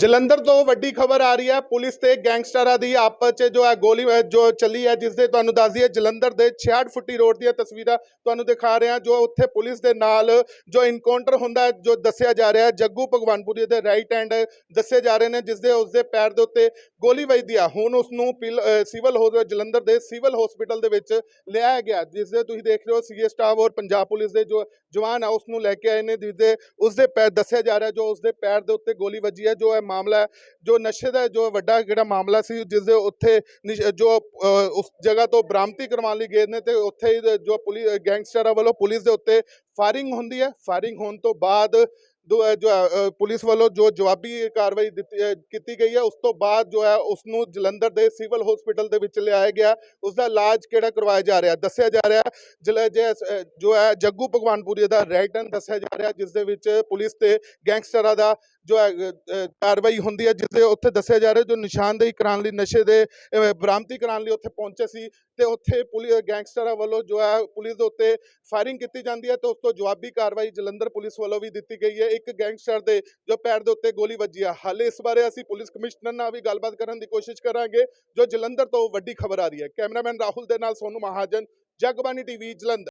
ਜਲੰਧਰ ਤੋਂ ਵੱਡੀ ਖਬਰ ਆ ਰਹੀ ਹੈ। ਪੁਲਿਸ ਤੇ ਗੈਂਗਸਟਰਾਂ ਦੀ ਆਪਸ 'ਚ ਜੋ ਹੈ ਗੋਲੀ ਜੋ ਚੱਲੀ ਹੈ ਜਿਸ ਦੇ ਤੁਹਾਨੂੰ ਦੱਸ ਦਈਏ, ਜਲੰਧਰ ਦੇ 66 ਫੁੱਟੀ ਰੋਡ ਦੀਆਂ ਤਸਵੀਰਾਂ ਤੁਹਾਨੂੰ ਦਿਖਾ ਰਹੇ ਹਾਂ ਜੋ ਉੱਥੇ ਪੁਲਿਸ ਦੇ ਨਾਲ ਜੋ ਇਨਕਾਊਂਟਰ ਹੁੰਦਾ ਜੋ ਦੱਸਿਆ ਜਾ ਰਿਹਾ ਹੈ। ਜੱਗੂ ਭਗਵਾਨਪੁਰੀ ਦੇ ਰਾਈਟ ਹੈਂਡ ਦੱਸੇ ਜਾ ਰਹੇ ਨੇ ਜਿਸ ਦੇ ਉਸਦੇ ਪੈਰ ਦੇ ਉੱਤੇ ਗੋਲੀ ਵੱਜਦੀ ਆ। ਹੁਣ ਉਸ ਨੂੰ ਸਿਵਲ ਹੋ, ਜਲੰਧਰ ਦੇ ਸਿਵਲ ਹਸਪੀਟਲ ਦੇ ਵਿੱਚ ਲਿਆਇਆ ਗਿਆ ਜਿਸ ਦੇ ਤੁਸੀਂ ਦੇਖ ਰਹੇ ਹੋ, ਸੀਏ ਸਟਾਫ ਔਰ ਪੰਜਾਬ ਪੁਲਿਸ ਦੇ ਜੋ ਜਵਾਨ ਆ ਉਸ ਨੂੰ ਲੈ ਕੇ ਆਏ ਨੇ ਜਿਸ ਦੇ ਉਸ ਦੇ ਪੈਰ ਦੱਸਿਆ ਜਾ ਰਿਹਾ, ਜੋ ਉਸ ਦੇ ਪੈਰ ਦੇ ਉੱਤੇ ਗੋਲੀ ਵੱਜੀ ਹੈ, ਜੋ ਇਹ ਮਾਮਲਾ ਜੋ ਨਸ਼ੇ ਦਾ ਜੋ ਵੱਡਾ ਜਿਹੜਾ ਮਾਮਲਾ ਸੀ, ਜਿਸ ਦੇ ਉੱਥੇ ਨਿਸ਼- ਜੋ ਉਸ ਜਗ੍ਹਾ ਤੋਂ ਬਰਾਮਤੀ ਕਰਵਾਉਣ ਲਈ ਗਏ ਨੇ ਤੇ ਉੱਥੇ ਹੀ ਜੋ ਪੁਲਿਸ ਗੈਂਗਸਟਰਾਂ ਵੱਲੋਂ ਪੁਲਿਸ ਦੇ ਉੱਤੇ ਫਾਇਰਿੰਗ ਹੁੰਦੀ ਹੈ। ਫਾਇਰਿੰਗ ਹੋਣ ਤੋਂ ਬਾਅਦ ਜੋ ਪੁਲਿਸ ਵੱਲੋਂ ਜੋ ਜਵਾਬੀ ਕਾਰਵਾਈ ਦਿੱਤੀ ਕੀਤੀ ਗਈ ਹੈ, ਉਸ ਤੋਂ ਬਾਅਦ ਜੋ ਹੈ ਉਸ ਨੂੰ ਜਲੰਧਰ ਦੇ ਸਿਵਲ ਹਸਪੀਟਲ ਦੇ ਵਿੱਚ ਲਿਆਇਆ ਗਿਆ। ਉਸ ਦਾ ਇਲਾਜ ਕਿਹੜਾ ਕਰਵਾਇਆ ਜਾ ਰਿਹਾ? ਦੱਸਿਆ ਜਾ ਰਿਹਾ ਜਲ ਜੇ ਜੋ ਹੈ, ਜੱਗੂ ਭਗਵਾਨਪੁਰੀ ਦਾ ਰੈਟਨ ਦੱਸਿਆ ਜਾ ਰਿਹਾ, ਜਿਸ ਦੇ ਵਿੱਚ ਪੁਲਿਸ ਤੇ ਗੈਂਗਸਟਰਾਂ ਦਾ ਜੋ ਹੈ ਕਾਰਵਾਈ ਹੁੰਦੀ ਹੈ ਜਿਸ ਉੱਥੇ ਦੱਸਿਆ ਜਾ ਰਿਹਾ ਜੋ ਨਿਸ਼ਾਨਦੇਹੀ ਕਰਾਉਣ ਲਈ ਨਸ਼ੇ ਦੇ ਅਹ, ਬਰਾਮਦੀ ਕਰਾਉਣ ਲਈ ਉੱਥੇ ਪਹੁੰਚੇ ਸੀ ਤੇ ਉੱਥੇ ਪੁਲਿਸ ਗੈਂਗਸਟਰਾਂ ਵੱਲੋਂ ਜੋ ਹੈ ਪੁਲਿਸ ਦੇ ਉੱਤੇ ਫਾਇਰਿੰਗ ਕੀਤੀ ਜਾਂਦੀ ਹੈ ਤੇ ਉਸ ਤੋਂ ਜਵਾਬੀ ਕਾਰਵਾਈ ਜਲੰਧਰ ਪੁਲਿਸ ਵੱਲੋਂ ਵੀ ਦਿੱਤੀ ਗਈ ਹੈ। ਇੱਕ ਗੈਂਗਸਟਰ ਦੇ ਜੋ ਪੈਰ ਦੇ ਉੱਤੇ ਗੋਲੀ ਵੱਜੀ ਹੈ ਹਾਲੇ ਇਸ ਬਾਰੇ ਅਸੀਂ ਪੁਲਿਸ ਕਮਿਸ਼ਨਰ ਨਾਲ ਵੀ ਗੱਲਬਾਤ ਕਰਨ ਦੀ ਕੋਸ਼ਿਸ਼ ਕਰਾਂਗੇ ਜੋ ਜਲੰਧਰ ਤੋਂ ਵੱਡੀ ਖਬਰ ਆ ਰਹੀ ਹੈ। ਕੈਮਰਾਮੈਨ ਰਾਹੁਲ ਦੇ ਨਾਲ ਸੋਨੂ ਮਹਾਜਨ ਜਗਬਾਨੀ ਟੀਵੀ ਜਲੰਧਰ।